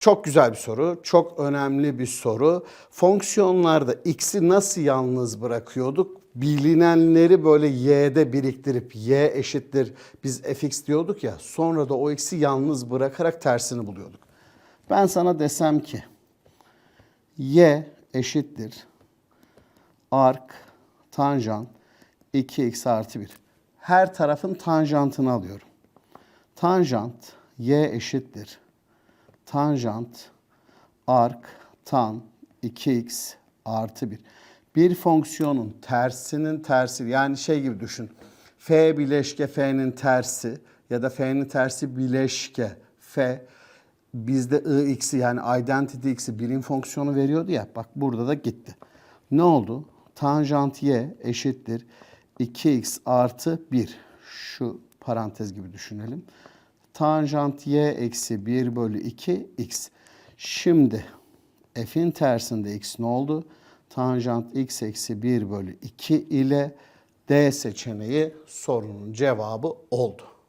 Çok güzel bir soru, çok önemli bir soru. Fonksiyonlarda x'i nasıl yalnız bırakıyorduk? Bilinenleri böyle y'de biriktirip y eşittir biz fx diyorduk ya sonra da o x'i yalnız bırakarak tersini buluyorduk. Ben sana desem ki y eşittir ark tanjant 2x artı 1. Her tarafın tanjantını alıyorum. Tanjant y eşittir tanjant ark tan 2x artı 1. Bir fonksiyonun tersinin tersi yani şey gibi düşün. F bileşke F'nin tersi ya da F'nin tersi bileşke F bizde ix'i yani identity x'i birim fonksiyonu veriyordu ya. Bak burada da gitti. Ne oldu? Tanjant y eşittir 2x artı 1. Şu parantez gibi düşünelim. Tanjant y eksi 1 bölü 2 x. Şimdi f'in tersinde x ne oldu? Tanjant x eksi 1 bölü 2 ile D seçeneği sorunun cevabı oldu.